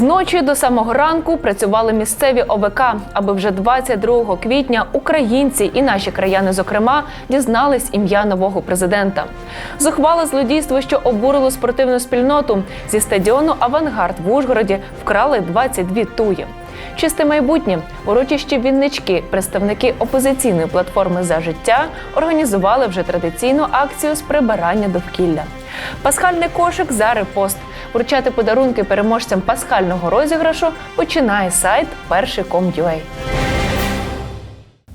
Зночі до самого ранку працювали місцеві ОВК, аби вже 22 квітня українці і наші краяни, зокрема, дізнались ім'я нового президента. Зухвале злодійство, що обурило спортивну спільноту зі стадіону Авангард в Ужгороді вкрали 22 туї. Чисте майбутнє урочищі Віннички, представники опозиційної платформи за життя організували вже традиційну акцію з прибирання довкілля. Пасхальний кошик за репост. Вручати подарунки переможцям пасхального розіграшу починає сайт перший.com.ua.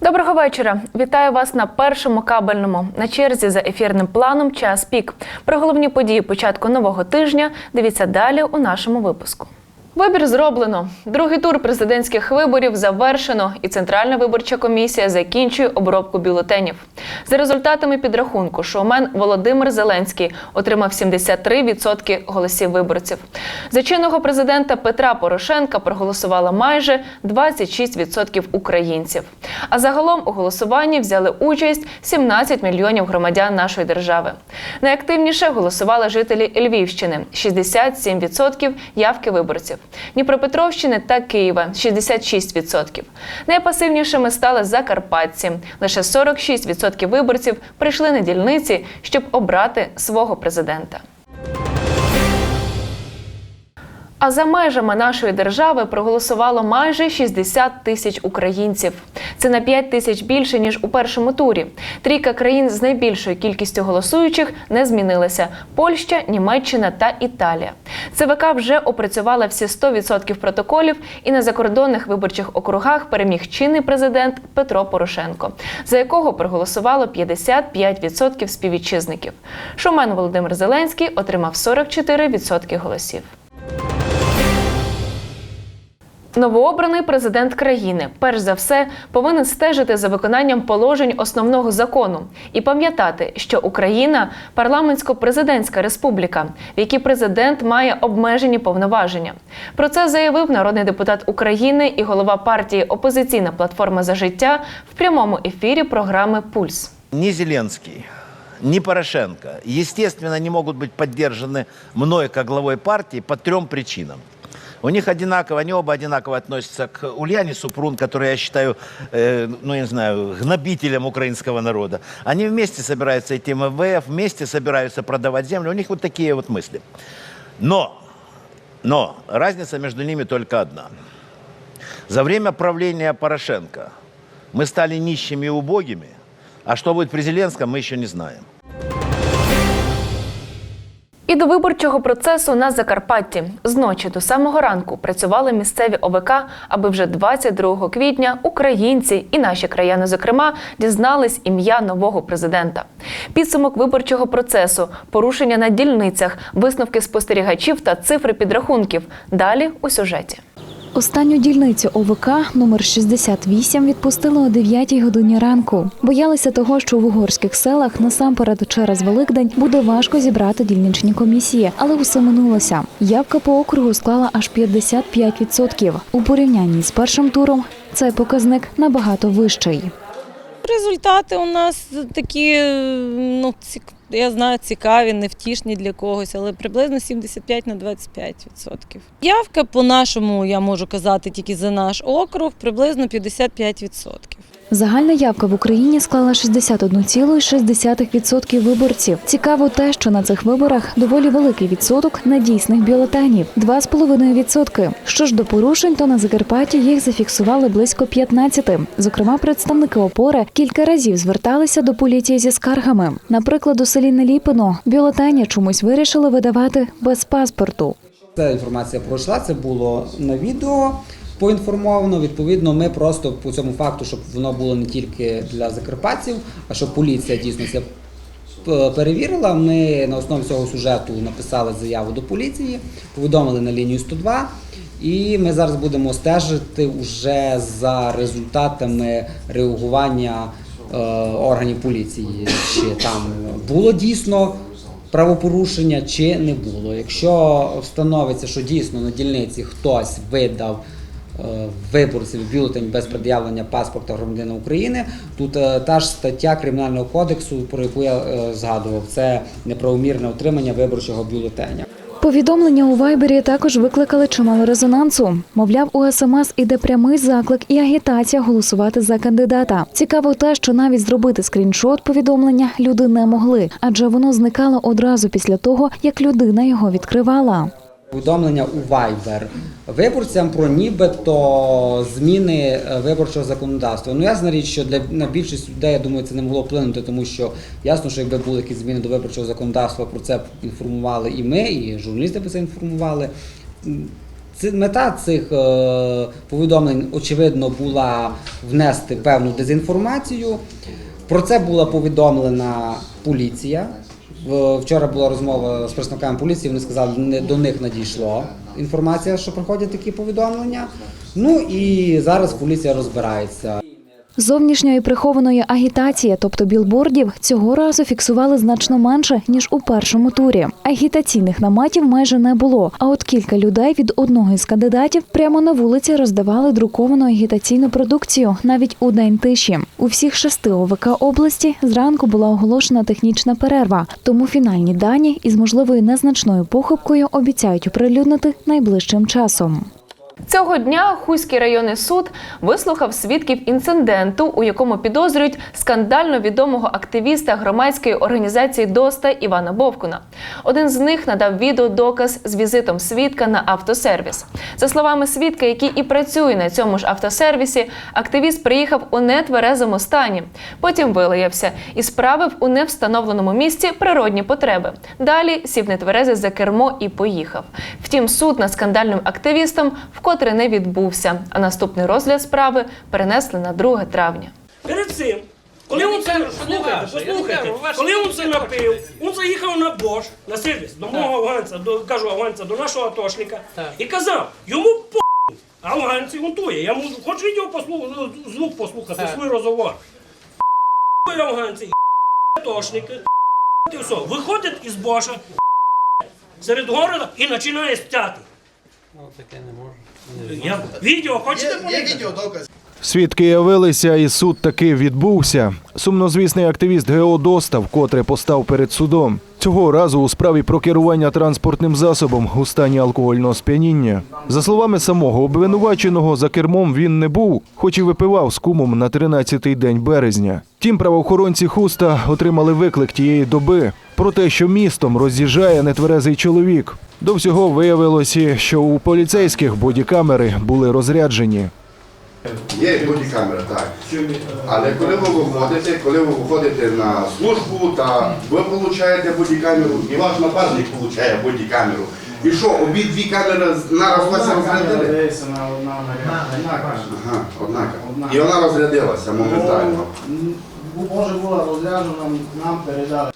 Доброго вечора. Вітаю вас на першому кабельному. На черзі за ефірним планом час пік. Про головні події початку нового тижня дивіться далі у нашому випуску. Вибір зроблено. Другий тур президентських виборів завершено, і Центральна виборча комісія закінчує обробку бюлетенів. За результатами підрахунку, шоумен Володимир Зеленський отримав 73% голосів виборців. За чинного президента Петра Порошенка проголосувало майже 26% українців. А загалом у голосуванні взяли участь 17 мільйонів громадян нашої держави. Найактивніше голосували жителі Львівщини 67% явки виборців. Дніпропетровщини та Києва 66%. Найпасивнішими стали закарпатці. Лише 46% виборців прийшли на дільниці, щоб обрати свого президента. А за межами нашої держави проголосувало майже 60 тисяч українців. Це на 5 тисяч більше ніж у першому турі. Трійка країн з найбільшою кількістю голосуючих не змінилася: Польща, Німеччина та Італія. ЦВК вже опрацювала всі 100% протоколів, і на закордонних виборчих округах переміг чинний президент Петро Порошенко, за якого проголосувало 55% співвітчизників. Шумен Володимир Зеленський отримав 44% голосів. Новообраний президент країни, перш за все, повинен стежити за виконанням положень основного закону і пам'ятати, що Україна парламентсько-президентська республіка, в якій президент має обмежені повноваження. Про це заявив народний депутат України і голова партії Опозиційна платформа за життя в прямому ефірі програми Пульс. ни Зеленский, ни Порошенко, естественно, не могут быть поддержаны мной как главой партии по трем причинам. У них одинаково, они оба одинаково относятся к Ульяне Супрун, которую я считаю, э, ну, я не знаю, гнобителем украинского народа. Они вместе собираются идти в МВФ, вместе собираются продавать землю. У них вот такие вот мысли. Но, но разница между ними только одна. За время правления Порошенко мы стали нищими и убогими, а что будет при Зеленском, мы еще не знаем. І до виборчого процесу на Закарпатті зночі до самого ранку працювали місцеві ОВК, аби вже 22 квітня українці і наші краяни, зокрема, дізнались ім'я нового президента. Підсумок виборчого процесу, порушення на дільницях, висновки спостерігачів та цифри підрахунків. Далі у сюжеті. Останню дільницю ОВК номер 68 відпустили о 9 годині ранку. Боялися того, що в угорських селах насамперед через Великдень буде важко зібрати дільничні комісії, але усе минулося. Явка по округу склала аж 55%. У порівнянні з першим туром цей показник набагато вищий. Результати у нас такі, ну, цік... я знаю, цікаві, невтішні для когось, але приблизно 75 на 25%. Явка по нашому, я можу казати тільки за наш округ, приблизно 55%. Загальна явка в Україні склала 61,6% виборців. Цікаво те, що на цих виборах доволі великий відсоток недійсних бюлетенів 2,5%. Що ж до порушень, то на Закарпатті їх зафіксували близько 15. Зокрема, представники опори кілька разів зверталися до поліції зі скаргами. Наприклад, у селі Неліпино бюлетені чомусь вирішили видавати без паспорту. Ця інформація пройшла, це було на відео поінформовано. Відповідно, ми просто по цьому факту, щоб воно було не тільки для закарпатців, а щоб поліція дійсно це перевірила. Ми на основі цього сюжету написали заяву до поліції, повідомили на лінію 102. І ми зараз будемо стежити вже за результатами реагування е, органів поліції, чи там було дійсно правопорушення чи не було. Якщо встановиться, що дійсно на дільниці хтось видав е, виборців бюлетень без пред'явлення паспорта громадянина України, тут е, та ж стаття Кримінального кодексу, про яку я е, згадував, це неправомірне отримання виборчого бюлетеня. Повідомлення у Вайбері також викликали чимало резонансу. Мовляв, у СМС іде прямий заклик і агітація голосувати за кандидата. Цікаво те, що навіть зробити скріншот повідомлення люди не могли, адже воно зникало одразу після того, як людина його відкривала. Повідомлення у Viber виборцям про нібито зміни е, виборчого законодавства. Ну ясна річ, що для на більшість людей я думаю, це не могло вплинути, тому що ясно, що якби були якісь зміни до виборчого законодавства, про це інформували і ми, і журналісти про це інформували. Мета цих е, повідомлень, очевидно, була внести певну дезінформацію. Про це була повідомлена поліція. Вчора була розмова з представниками поліції. Вони сказали, не до них надійшло інформація, що проходять такі повідомлення. Ну і зараз поліція розбирається. Зовнішньої прихованої агітації, тобто білбордів, цього разу фіксували значно менше ніж у першому турі. Агітаційних наметів майже не було. А от кілька людей від одного із кандидатів прямо на вулиці роздавали друковану агітаційну продукцію навіть у день тиші. У всіх шести ОВК області зранку була оголошена технічна перерва, тому фінальні дані із можливою незначною похибкою обіцяють оприлюднити найближчим часом. Цього дня Хуський районний суд вислухав свідків інциденту, у якому підозрюють скандально відомого активіста громадської організації ДОСТА Івана Бовкуна. Один з них надав відеодоказ з візитом свідка на автосервіс. За словами свідка, який і працює на цьому ж автосервісі, активіст приїхав у нетверезому стані. Потім вилаявся і справив у невстановленому місці природні потреби. Далі сів нетверезий за кермо і поїхав. Втім, суд над скандальним активістом вкотре не відбувся, а наступний розгляд справи перенесли на 2 травня. Перед цим, коли він це послухайте, коли він це напив, він заїхав на Бош, на сервіс, до мого афганця, до кажу афганця, до нашого атошника, Так. і казав, йому по афганці гунтує. Я можу, хоч відео послухати, звук послухати, Так. свій розговор. Афганці, атошники, і все. Виходить із Боша серед города і починає стяти. Ну, таке не можу. Я, відео, хочете подивитися? Свідки явилися, і суд таки відбувся. Сумнозвісний активіст ГО «Доста» вкотре постав перед судом. Цього разу у справі про керування транспортним засобом у стані алкогольного сп'яніння. За словами самого обвинуваченого, за кермом він не був, хоч і випивав з кумом на 13-й день березня. Тім правоохоронці хуста отримали виклик тієї доби про те, що містом роз'їжджає нетверезий чоловік. До всього виявилося, що у поліцейських бодікамери були розряджені. Є бодікамера, так. Але коли ви виходите, коли ви виходите на службу, та ви получаєте бодікамеру, і ваш напарник получає бодікамеру. І що, обидві камери нараз вас розрядили? Ага, однака. І вона розрядилася моментально. Може була розряджена, нам передали.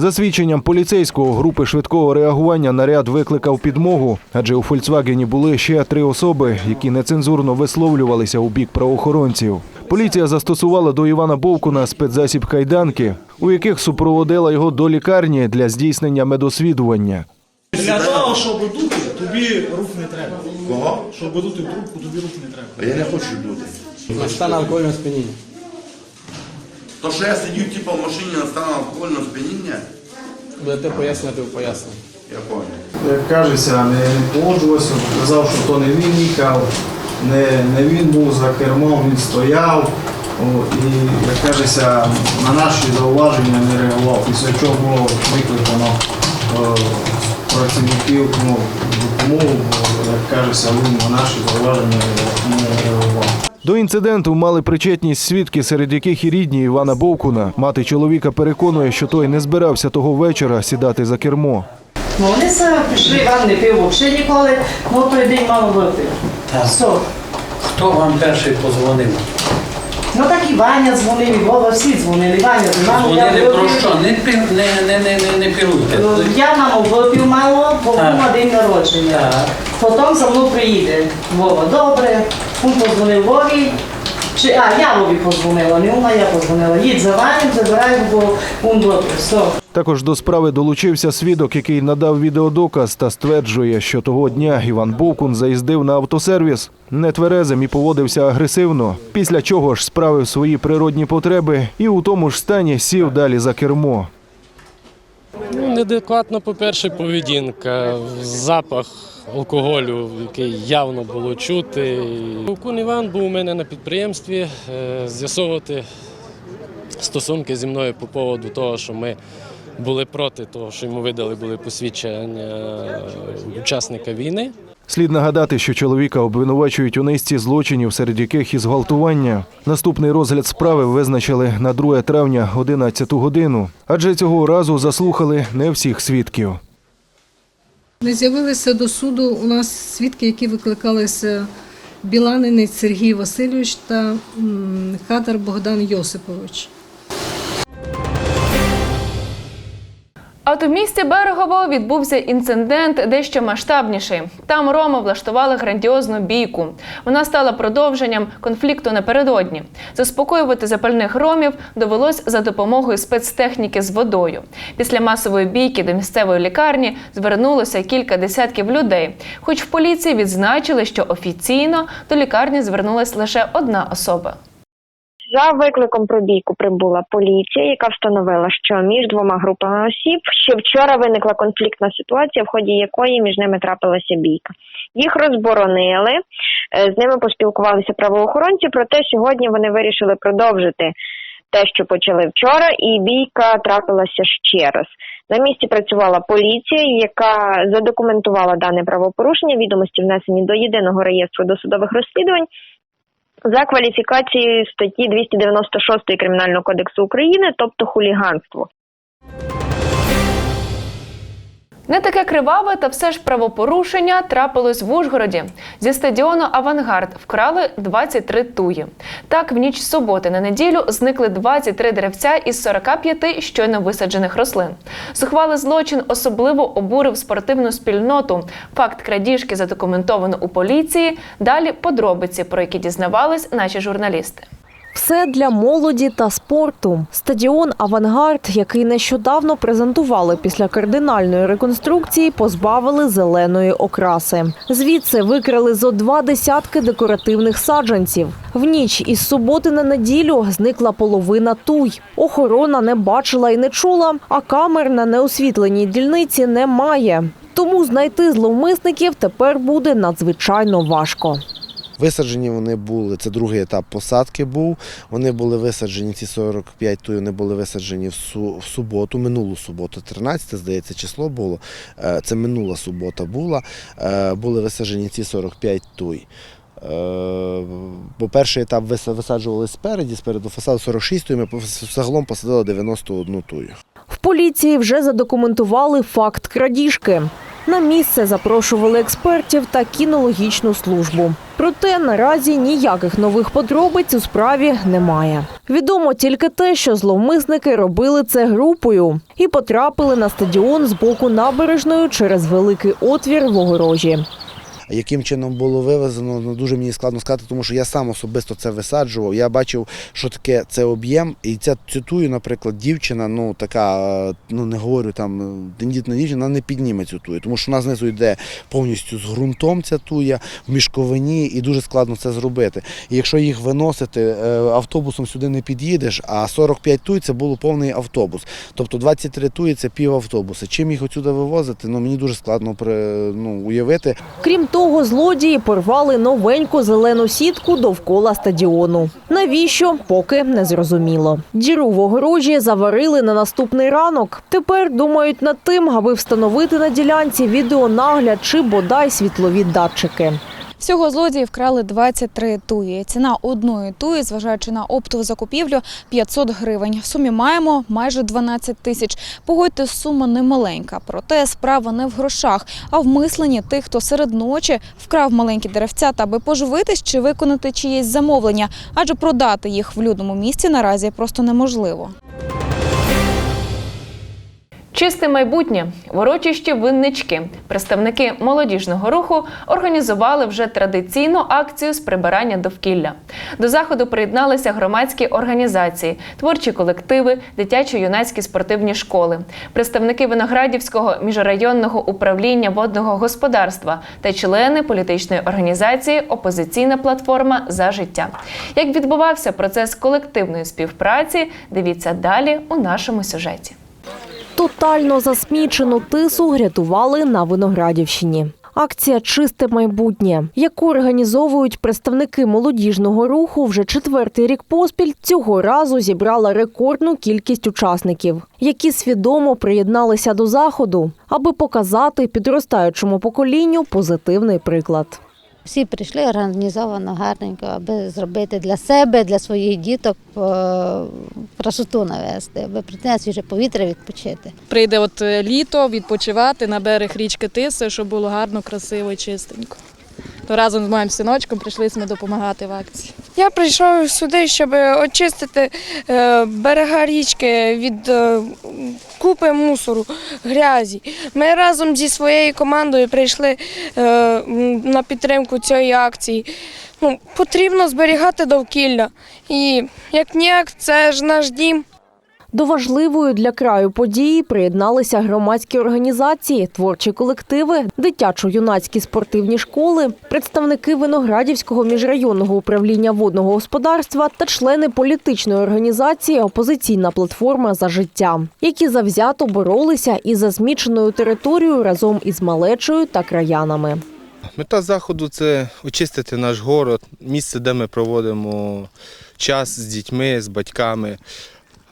За свідченням поліцейського групи швидкого реагування наряд викликав підмогу, адже у Фольксвагені були ще три особи, які нецензурно висловлювалися у бік правоохоронців. Поліція застосувала до Івана Бовкуна спецзасіб кайданки, у яких супроводила його до лікарні для здійснення медосвідування. Для того, щоб дути, тобі рук не треба. Кого? Щоб дути в трубку, тобі рук не треба. А я не хочу дути. Стан алкогольного сп'яніння. То, що я сидів типу, в машині на стану алкогольного сп'яніння, Будете пояснювати поясненні. я понял. Як кажеться, не погоджувався, казав, що то не він їхав, не, не він був за кермом, він стояв. О, і, як кажеться, на наші зауваження не реагував. Після чого було викликано е, працівників ну, допомогу, бо, як кажеться, він на наші зауваження не реагував. До інциденту мали причетність свідки, серед яких і рідні Івана Бовкуна. Мати чоловіка переконує, що той не збирався того вечора сідати за кермо. Ну, вони самі прийшли, Іван не пив взагалі ніколи, ну той день мало випив. Все. Хто вам перший позвонив? Ну так і Ваня дзвонив, і Вова, всі дзвонили. Ваня, до мами не Дзвонили про що? Не, пі- не, не, не, не, не піруйте. Е, Я маму випив мало, бо був Так. день народження. Так. Потім за мною приїде Вова. Добре, він позвонив Вові. Чи, а, я Вові позвонила, не вона, я позвонила. Їдь за Ваню, забирай, бо він випив. Все. Також до справи долучився свідок, який надав відеодоказ та стверджує, що того дня Іван Бовкун заїздив на автосервіс нетверезим і поводився агресивно, після чого ж справив свої природні потреби і у тому ж стані сів далі за кермо. Ну, неадекватна, по-перше, поведінка, запах алкоголю, який явно було чути. Кун Іван був у мене на підприємстві е, з'ясовувати стосунки зі мною по поводу того, що ми були проти того, що йому видали були посвідчення е, учасника війни. Слід нагадати, що чоловіка обвинувачують у низці злочинів, серед яких і зґвалтування. Наступний розгляд справи визначили на 2 травня 11 годину, адже цього разу заслухали не всіх свідків. Не з'явилися до суду у нас свідки, які викликалися Біланинець Сергій Васильович та Хадар Богдан Йосипович. А от у місті Берегово відбувся інцидент дещо масштабніший. Там роми влаштували грандіозну бійку. Вона стала продовженням конфлікту напередодні. Заспокоювати запальних ромів довелось за допомогою спецтехніки з водою. Після масової бійки до місцевої лікарні звернулося кілька десятків людей. Хоч в поліції відзначили, що офіційно до лікарні звернулась лише одна особа. За викликом про бійку прибула поліція, яка встановила, що між двома групами осіб ще вчора виникла конфліктна ситуація, в ході якої між ними трапилася бійка. Їх розборонили, е, з ними поспілкувалися правоохоронці. Проте сьогодні вони вирішили продовжити те, що почали вчора, і бійка трапилася ще раз. На місці працювала поліція, яка задокументувала дане правопорушення. Відомості внесені до єдиного реєстру досудових розслідувань за кваліфікацією статті 296 Кримінального кодексу України, тобто хуліганство. Не таке криваве, та все ж правопорушення трапилось в Ужгороді. Зі стадіону Авангард вкрали 23 туї. Так, в ніч суботи на неділю зникли 23 деревця із 45 щойно висаджених рослин. Зухвалий злочин особливо обурив спортивну спільноту. Факт крадіжки задокументовано у поліції. Далі подробиці, про які дізнавались наші журналісти. Все для молоді та спорту. Стадіон Авангард, який нещодавно презентували після кардинальної реконструкції, позбавили зеленої окраси. Звідси викрали зо два десятки декоративних саджанців. В ніч із суботи на неділю зникла половина туй. Охорона не бачила і не чула, а камер на неосвітленій дільниці немає. Тому знайти зловмисників тепер буде надзвичайно важко. Висаджені вони були, це другий етап посадки був. Вони були висаджені, ці 45 туй, вони були висаджені в, су, в суботу, минулу суботу, 13, здається, число було. Е, Це минула субота була. Е, Були висаджені ці 45 туй. Е, Бо перший етап вис- висаджували спереді, спереду фасаду 46 туй, ми загалом посадили 91 тую. В поліції вже задокументували факт крадіжки. На місце запрошували експертів та кінологічну службу. Проте наразі ніяких нових подробиць у справі немає. Відомо тільки те, що зловмисники робили це групою і потрапили на стадіон з боку набережної через великий отвір в огорожі. Яким чином було вивезено, ну дуже мені складно сказати, тому що я сам особисто це висаджував. Я бачив, що таке це об'єм. І ця цитую, наприклад, дівчина, ну така, ну не говорю там тендітна дівчина, вона не підніме цю тую, тому що вона знизу йде повністю з ґрунтом ця туя, в мішковині, і дуже складно це зробити. І якщо їх виносити е, автобусом сюди не під'їдеш, а 45 туй це було повний автобус. Тобто 23 туї це пів автобуса. Чим їх отсюди вивозити, ну мені дуже складно ну, уявити. Крім того, злодії порвали новеньку зелену сітку довкола стадіону. Навіщо? Поки не зрозуміло. Діру в огорожі заварили на наступний ранок. Тепер думають над тим, аби встановити на ділянці відеонагляд чи бодай світлові датчики. Всього злодії вкрали 23 туї. Ціна одної туї, зважаючи на оптову закупівлю, 500 гривень. В сумі маємо майже 12 тисяч. Погодьте, сума немаленька. Проте справа не в грошах, а в мисленні тих, хто серед ночі вкрав маленькі деревця, та аби поживитись чи виконати чиєсь замовлення, адже продати їх в людному місці наразі просто неможливо. Чисте майбутнє в урочищі виннички. Представники молодіжного руху організували вже традиційну акцію з прибирання довкілля. До заходу приєдналися громадські організації, творчі колективи, дитячо-юнацькі спортивні школи, представники Виноградівського міжрайонного управління водного господарства та члени політичної організації Опозиційна платформа за життя. Як відбувався процес колективної співпраці, дивіться далі у нашому сюжеті. Тотально засмічену тису рятували на Виноградівщині. Акція Чисте майбутнє, яку організовують представники молодіжного руху вже четвертий рік поспіль, цього разу зібрала рекордну кількість учасників, які свідомо приєдналися до заходу, аби показати підростаючому поколінню позитивний приклад. Всі прийшли організовано гарненько, аби зробити для себе, для своїх діток е, красоту навести, аби прийти на свіже повітря відпочити. Прийде от е, літо відпочивати на берег річки Тиси, щоб було гарно, красиво і чистенько. То разом з моїм синочком прийшли ми допомагати в акції. Я прийшов сюди, щоб очистити е, берега річки від е, купи мусору, грязі. Ми разом зі своєю командою прийшли е, на підтримку цієї акції. Ну, потрібно зберігати довкілля. І як ніяк, це ж наш дім. До важливої для краю події приєдналися громадські організації, творчі колективи, дитячо-юнацькі спортивні школи, представники Виноградівського міжрайонного управління водного господарства та члени політичної організації Опозиційна платформа за життя, які завзято боролися із засміченою територією разом із малечою та краянами. Мета заходу це очистити наш город, місце, де ми проводимо час з дітьми, з батьками.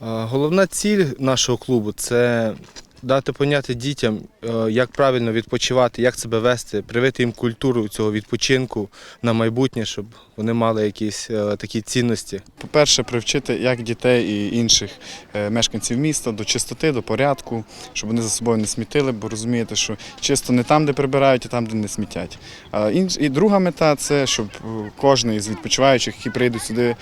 Головна ціль нашого клубу це дати поняти дітям, е, як правильно відпочивати, як себе вести, привити їм культуру цього відпочинку на майбутнє, щоб вони мали якісь е, такі цінності. По-перше, привчити як дітей і інших е, мешканців міста до чистоти, до порядку, щоб вони за собою не смітили, бо розумієте, що чисто не там, де прибирають, а там, де не смітять. І друга мета це щоб кожен із відпочиваючих, які прийдуть сюди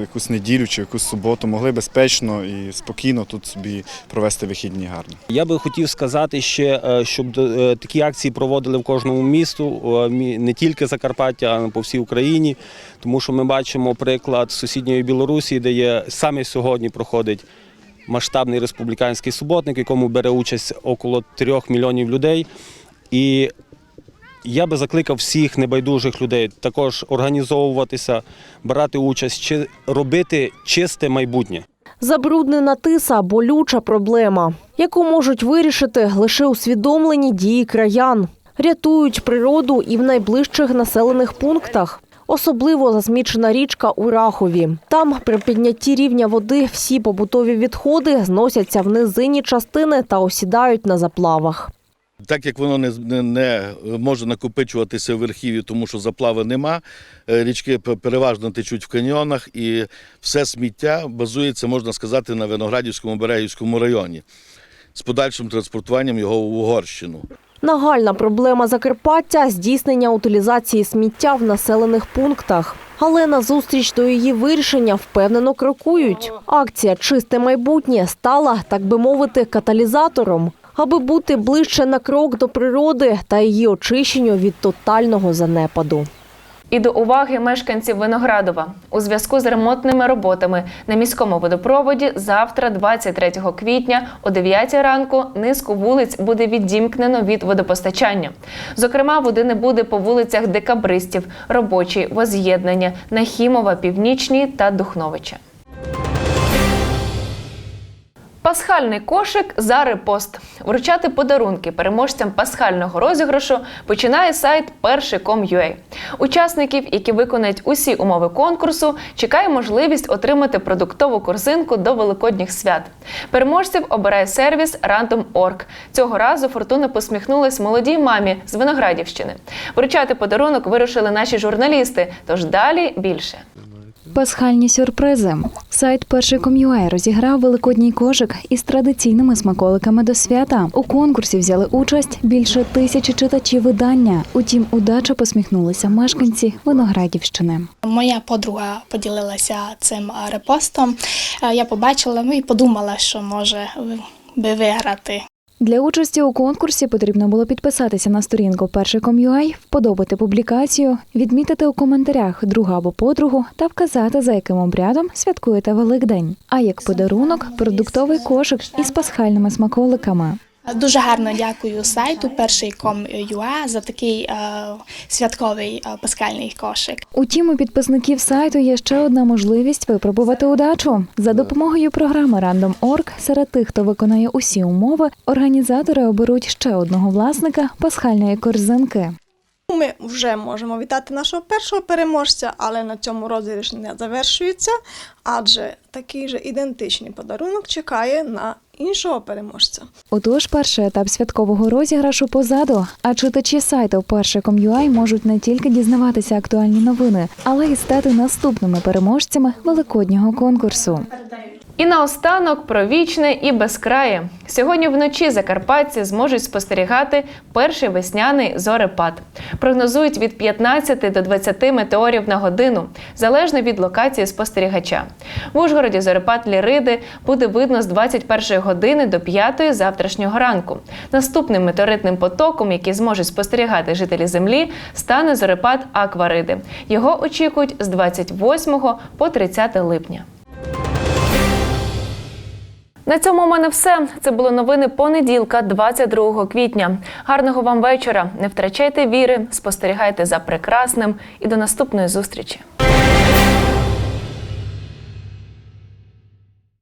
якусь неділю чи якусь суботу, могли безпечно і спокійно тут собі провести вихідні гарно. Я би хотів сказати ще, е, щоб е, такі акції проводили в кожному місту, е, не тільки Закарпаття, а по всій Україні. Тому що ми бачимо приклад сусідньої Білорусі, де є саме сьогодні проходить масштабний республіканський суботник, якому бере участь около трьох мільйонів людей. І я би закликав всіх небайдужих людей також організовуватися, брати участь, чи робити чисте майбутнє. Забруднена тиса болюча проблема, яку можуть вирішити лише усвідомлені дії краян. Рятують природу і в найближчих населених пунктах. Особливо засмічена річка у Рахові. Там при піднятті рівня води всі побутові відходи зносяться в низинні частини та осідають на заплавах. Так як воно не, не, не може накопичуватися в верхів'ї, тому що заплави нема, е, річки переважно течуть в каньйонах, і все сміття базується, можна сказати, на Виноградівському Берегівському районі з подальшим транспортуванням його в Угорщину. Нагальна проблема Закарпаття здійснення утилізації сміття в населених пунктах. Але на зустріч до її вирішення впевнено крокують. Акція Чисте майбутнє стала, так би мовити, каталізатором, аби бути ближче на крок до природи та її очищенню від тотального занепаду. І до уваги мешканців Виноградова у зв'язку з ремонтними роботами на міському водопроводі завтра, 23 квітня, о 9 ранку, низку вулиць буде відімкнено від водопостачання. Зокрема, води не буде по вулицях Декабристів, Робочій, Воз'єднання, Нахімова, Північній та Духновича. Пасхальний кошик за репост. Вручати подарунки переможцям пасхального розіграшу починає сайт перший.com.ua. Учасників, які виконають усі умови конкурсу, чекає можливість отримати продуктову корзинку до великодніх свят. Переможців обирає сервіс Random.org. Цього разу фортуна посміхнулась молодій мамі з Виноградівщини. Вручати подарунок вирушили наші журналісти. Тож далі більше. Пасхальні сюрпризи. Сайт перший.com.ua розіграв великодній кошик із традиційними смаколиками до свята. У конкурсі взяли участь більше тисячі читачів видання. Утім, удача посміхнулися мешканці Виноградівщини. Моя подруга поділилася цим репостом. Е, Я побачила ну, і подумала, що може би виграти. Для участі у конкурсі потрібно було підписатися на сторінку перший.com.ua, вподобати публікацію, відмітити у коментарях друга або подругу та вказати, за яким обрядом святкуєте Великдень. А як подарунок продуктовий кошик із пасхальними смаколиками. Дуже гарно дякую сайту перший.com.ua за такий е, святковий е, паскальний кошик. Утім, у підписників сайту є ще одна можливість випробувати удачу. За допомогою програми Random.org серед тих, хто виконає усі умови, організатори оберуть ще одного власника пасхальної корзинки. Ми вже можемо вітати нашого першого переможця, але на цьому розіграш не завершується, адже такий же ідентичний подарунок чекає на іншого переможця. Отож, перший етап святкового розіграшу позаду. А читачі сайту перший.com.ua можуть не тільки дізнаватися актуальні новини, але й стати наступними переможцями великоднього конкурсу. І наостанок про вічне і безкрає. Сьогодні вночі закарпатці зможуть спостерігати перший весняний зорепад. Прогнозують від 15 до 20 метеорів на годину, залежно від локації спостерігача. В Ужгороді зорепад Ліриди буде видно з 21 години до 5 завтрашнього ранку. Наступним метеоритним потоком, який зможуть спостерігати жителі землі, стане зорепад Аквариди. Його очікують з 28 по 30 липня. На цьому у мене все. Це були новини понеділка, 22 квітня. Гарного вам вечора. Не втрачайте віри, спостерігайте за прекрасним і до наступної зустрічі.